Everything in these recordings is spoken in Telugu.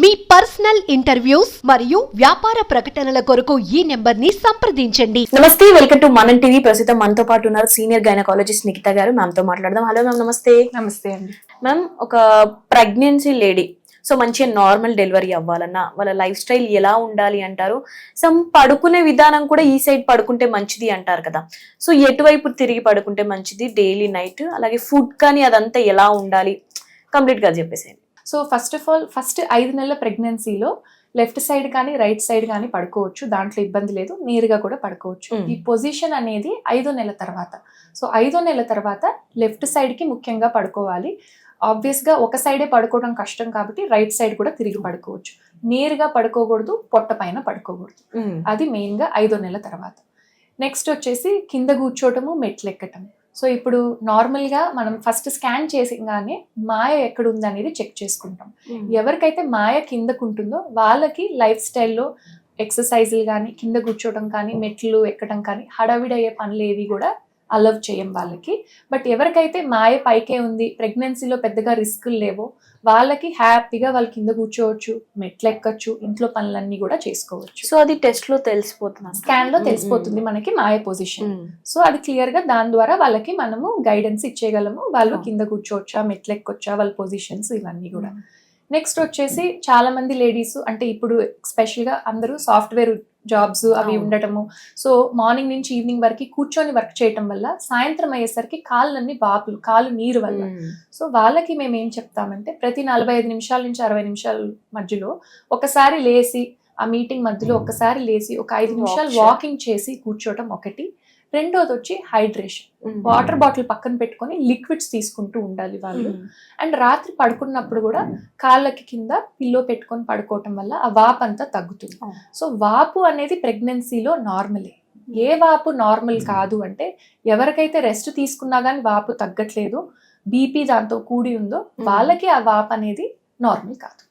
మీ పర్సనల్ ఇంటర్వ్యూస్ మరియు వ్యాపార ప్రకటనల కొరకు ఈ నెంబర్ని సంప్రదించండి. నమస్తే వెల్కమ్ టు మనం టీవీ. ప్రస్తుతం మనతో పాటు ఉన్నారు సీనియర్ గైనకాలజిస్ట్ నిఖిత గారు. మ్యామ్తో మాట్లాడదాం. హలో మ్యామ్ నమస్తే. నమస్తే అండి. మ్యామ్ ఒక ప్రెగ్నెన్సీ లేడీ సో మంచిగా నార్మల్ డెలివరీ అవ్వాలన్నా వాళ్ళ లైఫ్ స్టైల్ ఎలా ఉండాలి అంటారు? సమ్ పడుకునే విధానం కూడా ఈ సైడ్ పడుకుంటే మంచిది అంటారు కదా. సో ఎటువైపు తిరిగి పడుకుంటే మంచిది? డైలీ నైట్ అలాగే ఫుడ్ కానీ అదంతా ఎలా ఉండాలి? కంప్లీట్గా చెప్పేసేయండి. So first of all first ఐదు నెలల ప్రెగ్నెన్సీలో లెఫ్ట్ సైడ్ కానీ రైట్ సైడ్ కానీ పడుకోవచ్చు. దాంట్లో ఇబ్బంది లేదు. నేరుగా కూడా పడుకోవచ్చు. Mm. ఈ పొజిషన్ అనేది ఐదో నెల తర్వాత. సో ఐదో నెల తర్వాత లెఫ్ట్ సైడ్కి ముఖ్యంగా పడుకోవాలి. ఆబ్వియస్గా ఒక సైడే పడుకోవడం కష్టం కాబట్టి రైట్ సైడ్ కూడా తిరిగి పడుకోవచ్చు. నేరుగా పడుకోకూడదు పొట్ట పైన పడుకోకూడదు. అది మెయిన్గా ఐదో నెల తర్వాత. నెక్స్ట్ వచ్చేసి కింద కూర్చోవటము మెట్లు ఎక్కటం సో ఇప్పుడు నార్మల్గా మనం ఫస్ట్ స్కాన్ చేసిగానే మాయ ఎక్కడ ఉంది అనేది చెక్ చేసుకుంటాం. ఎవరికైతే మాయ కిందకు ఉంటుందో వాళ్ళకి లైఫ్ స్టైల్లో ఎక్సర్సైజులు కానీ కింద కూర్చోవడం కానీ మెట్లు ఎక్కడం కానీ హడావిడి అయ్యే పనులు ఏవి కూడా అలవ్ చేయం వాళ్ళకి. బట్ ఎవరికైతే మాయ పైకే ఉంది ప్రెగ్నెన్సీలో పెద్దగా రిస్కులు లేవో వాళ్ళకి హ్యాపీగా వాళ్ళు కింద కూర్చోవచ్చు మెట్లు ఎక్కచ్చు ఇంట్లో పనులన్నీ కూడా చేసుకోవచ్చు. సో అది టెస్ట్లో తెలిసిపోతుంది స్కాన్లో తెలిసిపోతుంది మనకి మాయ పొజిషన్. సో అది క్లియర్గా దాని ద్వారా వాళ్ళకి మనము గైడెన్స్ ఇచ్చేయగలము. వాళ్ళు. కింద కూర్చోవచ్చా మెట్లు ఎక్కొచ్చా వాళ్ళ పొజిషన్స్ ఇవన్నీ కూడా. నెక్స్ట్ వచ్చేసి చాలా మంది లేడీస్ అంటే ఇప్పుడు స్పెషల్గా అందరూ సాఫ్ట్వేర్ జాబ్స్ అవి. ఉండటము. సో మార్నింగ్ నుంచి ఈవినింగ్ వరకు కూర్చొని వర్క్ చేయటం వల్ల సాయంత్రం అయ్యేసరికి కాళ్ళన్నీ వాపులు కాలు నీరు వల్ల. సో వాళ్ళకి మేము ఏం చెప్తామంటే ప్రతి నలభై ఐదు నిమిషాల నుంచి అరవై నిమిషాల మధ్యలో ఒకసారి లేసి ఆ మీటింగ్ మధ్యలో ఒకసారి లేసి ఒక ఐదు నిమిషాలు. వాకింగ్ చేసి కూర్చోవటం ఒకటి. రెండోది వచ్చి హైడ్రేషన్ వాటర్ బాటిల్ పక్కన పెట్టుకొని లిక్విడ్స్ తీసుకుంటూ ఉండాలి వాళ్ళు. అండ్ రాత్రి పడుకున్నప్పుడు కూడా కాళ్ళకి కింద పిల్లో పెట్టుకొని పడుకోవటం వల్ల ఆ వాపు అంతా తగ్గుతుంది. సో వాపు అనేది ప్రెగ్నెన్సీలో నార్మలే. ఏ వాపు నార్మల్ కాదు అంటే ఎవరికైతే రెస్ట్ తీసుకున్నా కానీ వాపు తగ్గట్లేదు బీపీ దాంతో కూడి ఉందో వాళ్ళకి ఆ వాపు అనేది నార్మల్ కాదు.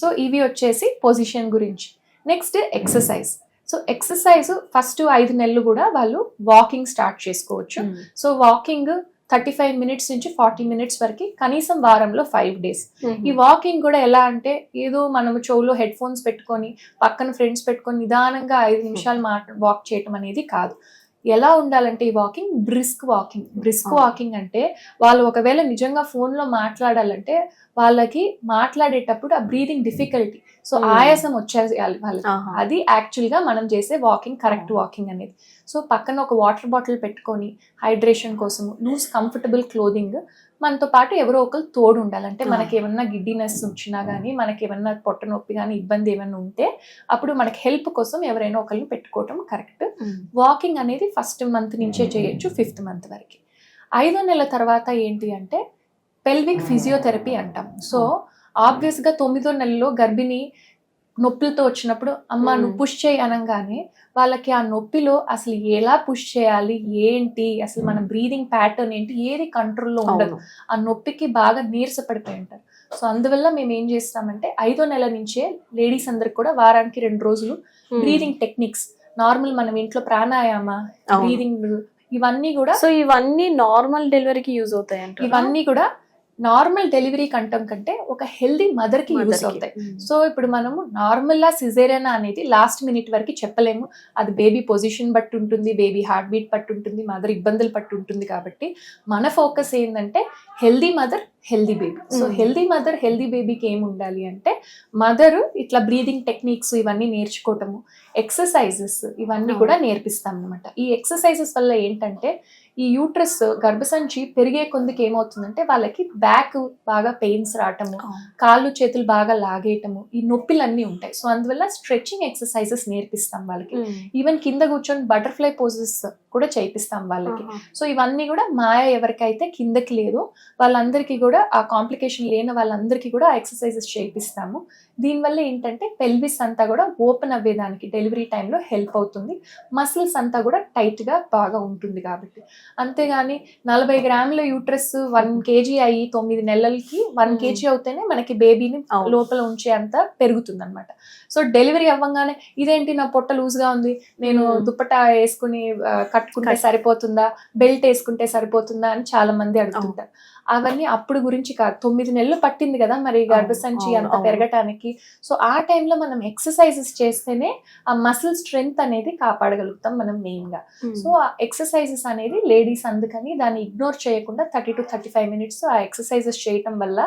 సో ఇవి వచ్చేసి పొజిషన్ గురించి. Next exercise. So exercise first ఐదు నెలలు కూడా వాళ్ళు వాకింగ్ స్టార్ట్ చేసుకోవచ్చు. So walking thirty five minutes నుంచి ఫార్టీ మినిట్స్ వరకు కనీసం వారంలో ఫైవ్ డేస్. ఈ వాకింగ్ కూడా ఎలా అంటే ఏదో మనం చెవులో హెడ్ ఫోన్స్ పెట్టుకొని పక్కన ఫ్రెండ్స్ పెట్టుకొని నిదానంగా ఐదు నిమిషాలు వాక్ చేయటం అనేది కాదు. ఎలా ఉండాలంటే ఈ walking brisk walking brisk. Walking అంటే వాళ్ళు ఒకవేళ నిజంగా phone లో మాట్లాడాలంటే వాళ్ళకి మాట్లాడేటప్పుడు ఆ బ్రీదింగ్ డిఫికల్టీ సో. ఆయాసం వచ్చేయాలి వాళ్ళకి అది యాక్చువల్గా మనం చేసే వాకింగ్ కరెక్ట్. వాకింగ్ అనేది సో పక్కన ఒక వాటర్ బాటిల్ పెట్టుకొని హైడ్రేషన్ కోసం లూజ్ కంఫర్టబుల్ క్లోదింగ్ మనతో పాటు ఎవరో ఒకరు తోడు ఉండాలంటే. మనకి ఏమన్నా గిడ్డినెస్ వచ్చినా కానీ మనకి ఏమన్నా పొట్ట నొప్పి కానీ ఇబ్బంది ఏమైనా ఉంటే అప్పుడు మనకి హెల్ప్ కోసం ఎవరైనా ఒకరిని పెట్టుకోవటం కరెక్ట్. వాకింగ్ అనేది ఫస్ట్ మంత్ నుంచే చేయొచ్చు ఫిఫ్త్ మంత్ వరకు. ఐదో నెల తర్వాత ఏంటి అంటే పెల్విక్ ఫిజియోథెరపీ అంటాం. సో ఆబ్వియస్గా తొమ్మిదో నెలలో గర్భిణి నొప్పులతో వచ్చినప్పుడు అమ్మ. నువ్వు పుష్ చేయి అనగానే వాళ్ళకి ఆ నొప్పిలో అసలు ఎలా పుష్ చేయాలి ఏంటి అసలు మన బ్రీదింగ్ ప్యాటర్న్ ఏంటి ఏది కంట్రోల్లో ఉండదు. ఆ నొప్పికి బాగా నీరసపడిపోయి ఉంటారు. సో అందువల్ల మేము ఏం చేస్తామంటే ఐదో నెల నుంచే లేడీస్ అందరికి కూడా వారానికి రెండు రోజులు బ్రీదింగ్ టెక్నిక్స్ నార్మల్ మనం ఇంట్లో ప్రాణాయామ. బ్రీదింగ్ ఇవన్నీ కూడా సో ఇవన్నీ నార్మల్ డెలివరీకి యూజ్ అవుతాయి ఇవన్నీ కూడా నార్మల్ డెలివరీ కంటం కంటే ఒక హెల్దీ మదర్కి యూస్ అవుతాయి. సో ఇప్పుడు మనము నార్మల్ లా సిజేరియనా అనేది లాస్ట్ మినిట్ వరకు చెప్పలేము. అది బేబీ పొజిషన్ బట్టి ఉంటుంది బేబీ హార్ట్ బీట్ బట్టి ఉంటుంది మదర్ ఇబ్బందులు పట్టి ఉంటుంది కాబట్టి మన ఫోకస్ ఏంటంటే healthy mother healthy baby. So. Healthy mother healthy బేబీకి ఏం ఉండాలి అంటే మదర్ ఇట్లా బ్రీదింగ్ టెక్నిక్స్ ఇవన్నీ నేర్చుకోవటము ఎక్సర్సైజెస్ ఇవన్నీ. కూడా నేర్పిస్తాం అనమాట ఈ ఎక్సర్సైజెస్ వల్ల ఏంటంటే ఈ యూట్రస్ గర్భసంచి పెరిగే కొందికి ఏమవుతుందంటే వాళ్ళకి బ్యాక్ బాగా పెయిన్స్ రావటము కాళ్ళు చేతులు బాగా లాగేయటము ఈ నొప్పిలన్నీ ఉంటాయి. సో అందువల్ల స్ట్రెచింగ్ ఎక్సర్సైజెస్ నేర్పిస్తాం వాళ్ళకి. ఈవెన్ కింద కూర్చొని బటర్ఫ్లై పోజెస్ కూడా చేయిస్తాం వాళ్ళకి. సో ఇవన్నీ కూడా మాయ ఎవరికైతే కిందకి లేదో వాళ్ళందరికీ కూడా ఆ కాంప్లికేషన్ లేని వాళ్ళందరికీ కూడా ఆ ఎక్సర్సైజెస్ చేయిస్తాము దీనివల్ల ఏంటంటే పెల్విస్ అంతా కూడా ఓపెన్ అవ్వేదానికి డెలివరీ టైంలో హెల్ప్ అవుతుంది. మసిల్స్ అంతా కూడా టైట్గా బాగా ఉంటుంది కాబట్టి. అంతేగాని నలభై గ్రాముల యూట్రస్ వన్ కేజీ అయ్యి తొమ్మిది నెలలకి వన్ Hmm. కేజీ అవుతేనే మనకి బేబీని. లోపల ఉంచే అంత పెరుగుతుంది అనమాట సో డెలివరీ అవ్వగానే ఇదేంటి నా పొట్ట లూజ్గా ఉంది? నేను Hmm. దుప్పటా వేసుకుని కట్టుకుంటే కట్- సరిపోతుందా? బెల్ట్ వేసుకుంటే సరిపోతుందా అని చాలా మంది అడుగుతుంటారు. అవన్నీ అప్పుడు గురించి కాదు. తొమ్మిది నెలలు పట్టింది కదా మరి గర్భసంచి అంత అవును. సో ఆ టైంలో మనం ఎక్సర్సైజెస్ చేస్తేనే ఆ మసిల్ స్ట్రెంగ్త్ అనేది కాపాడగలుగుతాం మనం మెయిన్గా సో ఆ ఎక్సర్సైజెస్ అనేది లేడీస్ అందుకని దాన్ని ఇగ్నోర్ చేయకుండా thirty to thirty five minutes ఆ ఎక్సర్సైజెస్ చేయటం వల్ల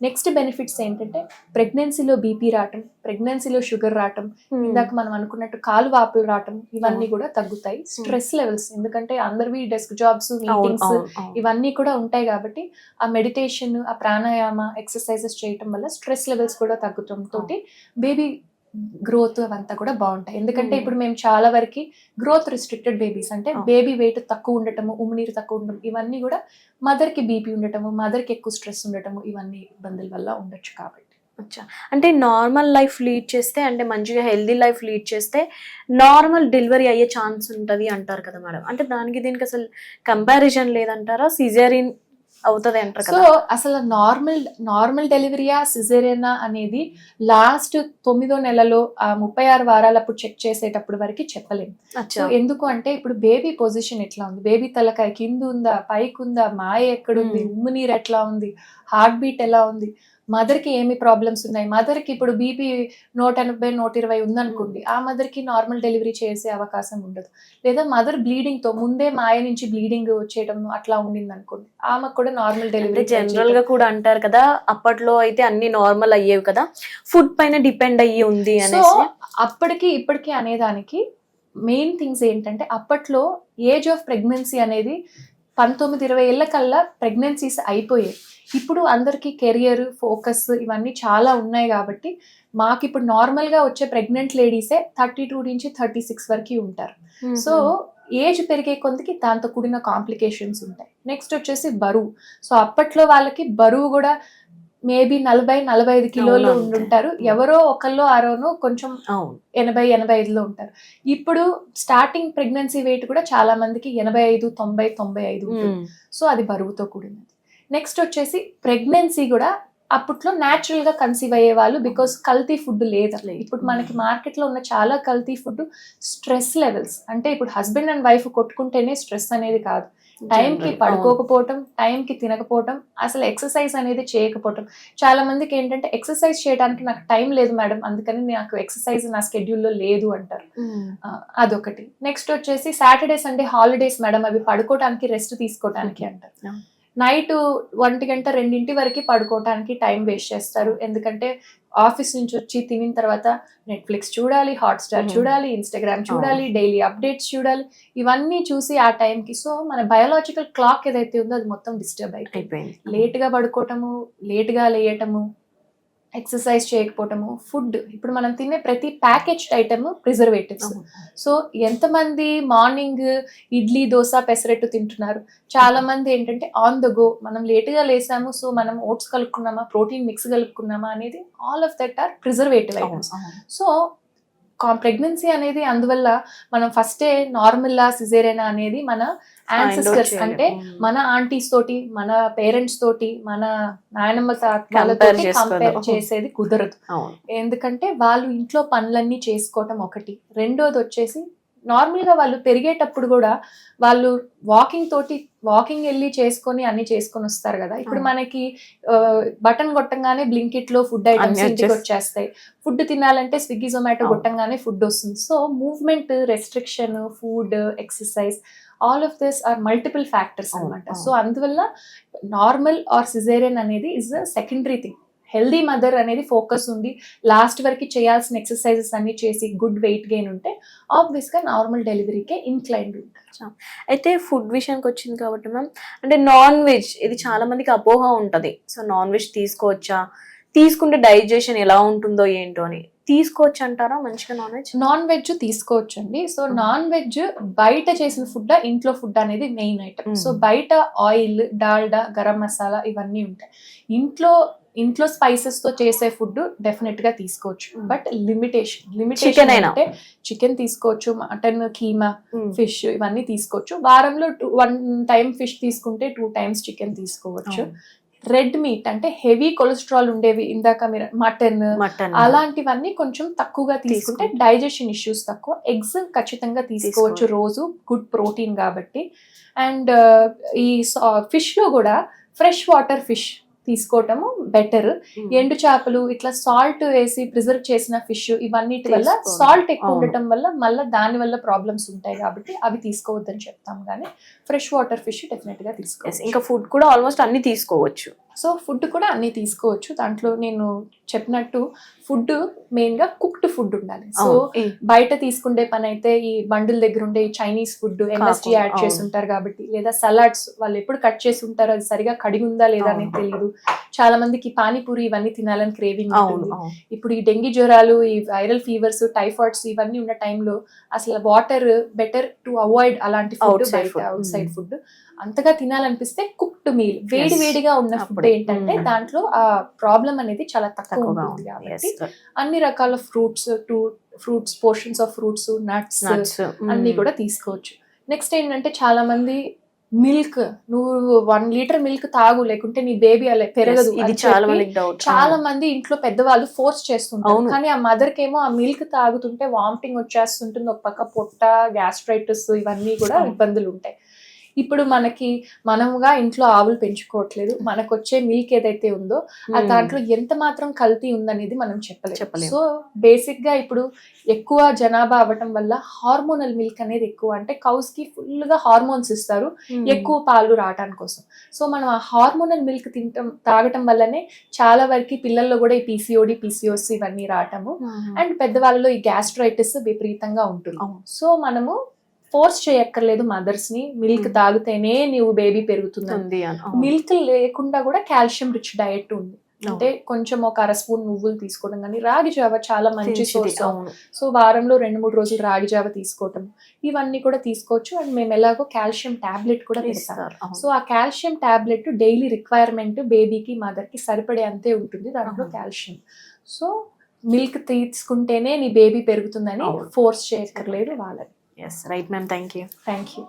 నెక్స్ట్ బెనిఫిట్స్ ఏంటంటే ప్రెగ్నెన్సీలో బీపీ రావటం ప్రెగ్నెన్సీలో షుగర్ రావటం ఇందాక మనం అనుకున్నట్టు కాలు వాపులు రావటం ఇవన్నీ కూడా తగ్గుతాయి. స్ట్రెస్ లెవెల్స్ ఎందుకంటే అందరివి డెస్క్ జాబ్స్ మీటింగ్స్ ఇవన్నీ కూడా ఉంటాయి కాబట్టి ఆ మెడిటేషన్ ఆ ప్రాణాయామ ఎక్సర్సైజెస్ చేయటం వల్ల స్ట్రెస్ లెవెల్స్ కూడా తగ్గుతాం తోటి బేబీ గ్రోత్ అవంతా కూడా బాగుంటాయి. ఎందుకంటే Hmm. ఇప్పుడు మేము చాలా వరకు గ్రోత్ రిస్ట్రిక్టెడ్ బేబీస్ అంటే Oh. బేబీ వెయిట్ తక్కువ ఉండటము ఉమ్మినీరు తక్కువ ఉండటం ఇవన్నీ కూడా మదర్కి బీపీ ఉండటము మదర్కి ఎక్కువ స్ట్రెస్ ఉండటము ఇవన్నీ ఇబ్బందుల వల్ల ఉండొచ్చు కాబట్టి. అచ్చా. అంటే నార్మల్ లైఫ్ లీడ్ చేస్తే అంటే మంచిగా హెల్దీ లైఫ్ లీడ్ చేస్తే నార్మల్ డెలివరీ అయ్యే ఛాన్స్ ఉంటది అంటారు కదా మేడం అంటే దానికి దీనికి అసలు కంపారిజన్ లేదంటారా? సిజేరియన్ అవుతుంది అంటారు సో అసలు నార్మల్ నార్మల్ డెలివరీయా సిజేరియనా అనేది లాస్ట్ తొమ్మిదో నెలలో ఆ ముప్పై ఆరు వారాలప్పుడు చెక్ చేసేటప్పుడు వరకు చెప్పలేము సో ఎందుకు అంటే ఇప్పుడు బేబీ పొజిషన్ ఎట్లా ఉంది? బేబీ తలకాయ కింద ఉందా? పైకి ఉందా మాయ ఎక్కడుంది? Hmm. ఉమ్ము నీరు ఎట్లా ఉంది? హార్ట్ బీట్ ఎలా ఉంది? మదర్కి ఏమి ప్రాబ్లమ్స్ ఉన్నాయి? మదర్కి ఇప్పుడు బీపీ నూట ఎనభై నూట ఇరవై ఉందనుకోండి ఆ మదర్కి నార్మల్ డెలివరీ చేసే అవకాశం ఉండదు. లేదా మదర్ బ్లీడింగ్తో ముందే మాయ నుంచి బ్లీడింగ్ వచ్చేయడం అట్లా ఉండింది అనుకోండి ఆమెకు కూడా నార్మల్ డెలివరీ జనరల్గా కూడా అంటారు కదా అప్పట్లో అయితే అన్ని నార్మల్ అయ్యేవి కదా ఫుడ్ పైన డిపెండ్ అయ్యి ఉంది సో అనేసి. అప్పటికి ఇప్పటికి అనేదానికి మెయిన్ థింగ్స్ ఏంటంటే అప్పట్లో ఏజ్ ఆఫ్ ప్రెగ్నెన్సీ అనేది పంతొమ్మిది ఇరవై ఏళ్ళ కల్లా ప్రెగ్నెన్సీస్ అయిపోయాయి. ఇప్పుడు అందరికీ కెరియర్ ఫోకస్ ఇవన్నీ చాలా ఉన్నాయి కాబట్టి మాకు ఇప్పుడు నార్మల్గా వచ్చే ప్రెగ్నెంట్ లేడీసే థర్టీ టూ నుంచి థర్టీ సిక్స్ వరకు ఉంటారు. సో ఏజ్ పెరిగే కొందికి దాంతో కూడిన కాంప్లికేషన్స్ ఉంటాయి. నెక్స్ట్ వచ్చేసి బరువు. సో అప్పట్లో వాళ్ళకి బరువు కూడా మేబీ నలభై నలభై ఐదు కిలోలు. ఉండుంటారు. ఎవరో ఒకళ్ళు ఆరోను కొంచెం ఎనభై ఎనభై ఐదులో ఉంటారు. ఇప్పుడు స్టార్టింగ్ ప్రెగ్నెన్సీ వెయిట్ కూడా చాలా మందికి ఎనభై ఐదు తొంభై తొంభై ఐదు. సో అది బరువుతో కూడినది. నెక్స్ట్ వచ్చేసి ప్రెగ్నెన్సీ కూడా అప్పట్లో న్యాచురల్గా కన్సీవ్ అయ్యే వాళ్ళు బికాస్ కల్తీ ఫుడ్ లేదు. ఇప్పుడు మనకి మార్కెట్లో ఉన్న చాలా కల్తీ ఫుడ్ స్ట్రెస్ లెవెల్స్ అంటే ఇప్పుడు హస్బెండ్ అండ్ వైఫ్ కొట్టుకుంటేనే స్ట్రెస్ అనేది కాదు. టైం కి General, పడుకోకపోవటం టైం కి తినకపోవటం అసలు ఎక్సర్సైజ్ అనేది చేయకపోవటం. చాలా మందికి ఏంటంటే ఎక్సర్సైజ్ చేయడానికి నాకు టైం లేదు మేడం అందుకని నాకు ఎక్సర్సైజ్ నా schedule లో లేదు అంటారు. ఆ, అదొకటి. నెక్స్ట్ వచ్చేసి సాటర్డే సండే హాలిడేస్ మేడం అవి పడుకోవడానికి రెస్ట్ తీసుకోవడానికి అంటారు. Yeah. నైట్ ఒంటి గంట రెండింటి వరకు పడుకోవడానికి టైం వేస్ట్ చేస్తారు. ఎందుకంటే ఆఫీస్ నుంచి వచ్చి తినిన తర్వాత నెట్ఫ్లిక్స్ చూడాలి హాట్స్టార్ Mhm. చూడాలి ఇన్స్టాగ్రామ్ చూడాలి డైలీ అప్డేట్స్ చూడాలి. ఇవన్నీ చూసి ఆ టైంకి సో మన బయోలాజికల్ క్లాక్ ఏదైతే ఉందో అది మొత్తం డిస్టర్బ్ అయిపోయింది. అయిపోయింది. లేట్గా పడుకోవటము లేట్గా లేయటము ఎక్సర్సైజ్ చేయకపోవటము ఫుడ్. ఇప్పుడు మనం తినే ప్రతి ప్యాకేజ్డ్ ఐటమ్ ప్రిజర్వేటివ్స్. సో ఎంతమంది మార్నింగ్ ఇడ్లీ దోశ పెసరెట్టు తింటున్నారు. చాలా మంది ఏంటంటే ఆన్ ద గో మనం లేటుగా లేసాము సో మనం ఓట్స్ కలుపుకున్నామా ప్రోటీన్ మిక్స్ కలుపుకున్నామా అనేది all of that are preservative items. So pregnancy అనేది అందువల్ల మనం ఫస్టే నార్మల్ సిజేరేనా అనేది మన యాన్సిస్టర్స్. అంటే. మన ఆంటీస్ తోటి మన పేరెంట్స్ తోటి మన నాయనమ్మ తాతలతో Compare చేసుకోవడం. కంపేర్ చేసేది కుదరదు ఎందుకంటే వాళ్ళు ఇంట్లో పనులన్నీ చేసుకోవటం ఒకటి రెండోది వచ్చేసి నార్మల్గా వాళ్ళు పెరిగేటప్పుడు కూడా వాళ్ళు వాకింగ్ తోటి వాకింగ్ వెళ్ళి చేసుకొని అన్ని చేసుకొని వస్తారు కదా ఇప్పుడు. మనకి బటన్ కొట్టంగానే బ్లింకిట్లో ఫుడ్ ఐటమ్స్ ఇంటికి వచ్చేస్తాయి. ఫుడ్ తినాలంటే స్విగ్గీ జొమాటో. కొట్టంగానే ఫుడ్ వస్తుంది so movement restriction food exercise all of this are multiple factors అవును. సో అందువల్ల నార్మల్ ఆర్ సిజేరియన్ అనేది is a secondary thing healthy mother అనేది ఫోకస్ ఉండి లాస్ట్ వరకు చేయాల్సిన ఎక్సర్సైజెస్ అన్ని చేసి గుడ్ వెయిట్ గెయిన్ ఉంటే ఆబ్వియస్గా నార్మల్ డెలివరీకే ఇన్క్లైన్డ్ ఉంటారు. అయితే ఫుడ్ విషయానికి వచ్చింది కాబట్టి మ్యామ్ అంటే నాన్ వెజ్ ఇది చాలా మందికి అపోహ ఉంటది. సో నాన్ వెజ్ తీసుకోవచ్చా? తీసుకుంటే డైజెషన్ ఎలా ఉంటుందో ఏంటో అని. తీసుకోవచ్చు అంటారా మంచిగా నాన్ వెజ్? నాన్ వెజ్ తీసుకోవచ్చండి. So Mm. నాన్ వెజ్ బయట చేసిన ఫుడ్ ఇంట్లో ఫుడ్ అనేది మెయిన్ ఐటమ్. సో బయట ఆయిల్ డాల్డా గరం మసాలా ఇవన్నీ ఉంటాయి. ఇంట్లో ఇంట్లో స్పైసెస్తో చేసే ఫుడ్ డెఫినెట్గా తీసుకోవచ్చు. But limitation limitation. అంటే చికెన్ తీసుకోవచ్చు మటన్ కీమా ఫిష్ ఇవన్నీ తీసుకోవచ్చు వారంలో వన్ టైం ఫిష్ తీసుకుంటే టూ టైమ్స్ చికెన్ తీసుకోవచ్చు రెడ్ మీట్ అంటే హెవీ కొలెస్ట్రాల్ ఉండేవి ఇందాక మీరు మటన్ అలాంటివన్నీ కొంచెం తక్కువగా తీసుకుంటే. డైజెషన్ ఇష్యూస్ తక్కువ ఎగ్స్ ఖచ్చితంగా తీసుకోవచ్చు. రోజు గుడ్ ప్రోటీన్ కాబట్టి అండ్ ఈ ఫిష్లో కూడా ఫ్రెష్ వాటర్ ఫిష్ తీసుకోవటము బెటర్ ఎండు చేపలు ఇట్లా సాల్ట్ వేసి ప్రిజర్వ్ చేసిన ఫిష్ ఇవన్నిటి వల్ల. సాల్ట్ ఎక్కువ. ఉండటం వల్ల మళ్ళీ దాని వల్ల ప్రాబ్లమ్స్ ఉంటాయి కాబట్టి అవి తీసుకోవద్దని చెప్తాం కానీ ఫ్రెష్ వాటర్ ఫిష్ డెఫినెట్గా తీసుకోవచ్చు ఇంకా ఫుడ్ కూడా ఆల్మోస్ట్ అన్ని తీసుకోవచ్చు సో ఫుడ్ కూడా అన్ని తీసుకోవచ్చు దాంట్లో నేను చెప్పినట్టు ఫుడ్ మెయిన్గా కుక్డ్ ఫుడ్ ఉండాలి సో బయట తీసుకుండే పని అయితే ఈ బండిల్ దగ్గర ఉండే చైనీస్ ఫుడ్ కాకుండా, యాడ్ చేసి. ఉంటారు కాబట్టి లేదా సలాడ్స్ వాళ్ళు ఎప్పుడు కట్ చేసి ఉంటారో అది సరిగా కడిగి ఉందా లేదా అనేది. తెలియదు చాలా మందికి పానీపూరి ఇవన్నీ తినాలని క్రేవింగ్ ఉంటుంది. ఇప్పుడు ఈ డెంగీ జ్వరాలు ఈ వైరల్ ఫీవర్స్ టైఫాయిడ్స్ ఇవన్నీ ఉన్న టైంలో అసలు వాటర్ బెటర్ టు అవాయిడ్ అలాంటి ఫుడ్ బయట. Outside. ఫుడ్ అంతగా తినాలనిపిస్తే కుక్డ్ మీల్ వేడి. వేడిగా ఉన్న ఫుడ్. ఏంటంటే. దాంట్లో ఆ ప్రాబ్లం అనేది చాలా తక్కువ తక్కువగా ఉంటుంది ఉంది కాబట్టి. అన్ని రకాల fruits two fruits portions of fruits nuts. అన్ని. కూడా తీసుకోవచ్చు నెక్స్ట్ ఏంటంటే చాలా మంది మిల్క్ నువ్వు వన్ లీటర్ మిల్క్ తాగు లేకుంటే నీ బేబీ అలా పెరగదు ఇది చాలా మందికి డౌట్ చాలా మంది ఇంట్లో పెద్దవాళ్ళు ఫోర్స్ చేస్తుంటారు. కానీ ఆ మదర్ కేమో ఆ మిల్క్ తాగుతుంటే వామిటింగ్ వచ్చేస్తుంటుంది ఒక పక్క పొట్ట గ్యాస్ట్రైటిస్ ఇవన్నీ కూడా. ఇబ్బందులు ఉంటాయి ఇప్పుడు మనకి మనముగా ఇంట్లో ఆవులు పెంచుకోవట్లేదు. మనకు వచ్చే మిల్క్ ఏదైతే ఉందో ఆ దాంట్లో ఎంత మాత్రం కల్తీ ఉందనేది మనం చెప్పలేము చెప్పలేము. సో బేసిక్గా ఇప్పుడు ఎక్కువ జనాభా అవ్వటం వల్ల హార్మోనల్ మిల్క్ అనేది ఎక్కువ. అంటే కౌస్కి ఫుల్గా హార్మోన్స్ ఇస్తారు. ఎక్కువ పాలు రావటానికి కోసం. సో మనం ఆ హార్మోనల్ మిల్క్ తినటం తాగటం వల్లనే చాలా వరకు పిల్లల్లో కూడా ఈ పీసీఓడి పీసీఓస్ ఇవన్నీ రావటము. అండ్ పెద్దవాళ్ళలో ఈ గ్యాస్ట్రైటిస్ విపరీతంగా ఉంటుంది. సో మనము ఫోర్స్ చేయక్కర్లేదు మదర్స్ని మిల్క్. తాగితేనే నువ్వు బేబీ పెరుగుతుంది. మిల్క్ లేకుండా కూడా కాల్షియం రిచ్ డయట్ ఉంది. అంటే కొంచెం ఒక అర స్పూన్ నువ్వులు తీసుకోవడం కానీ రాగి జావ చాలా మంచి. సోర్స్. సో వారంలో రెండు మూడు రోజులు రాగి జావ తీసుకోవటం ఇవన్నీ కూడా తీసుకోవచ్చు అండ్ మేము ఎలాగో కాల్షియం టాబ్లెట్ కూడా. అవును. సో ఆ కాల్షియం టాబ్లెట్ డైలీ రిక్వైర్మెంట్ బేబీకి మదర్కి సరిపడే అంతే ఉంటుంది దాంట్లో. కాల్షియం సో మిల్క్ తీసుకుంటేనే నీ బేబీ పెరుగుతుందని. ఫోర్స్ చేయక్కర్లేదు వాళ్ళని Yes, right, ma'am. Thank you. Thank you.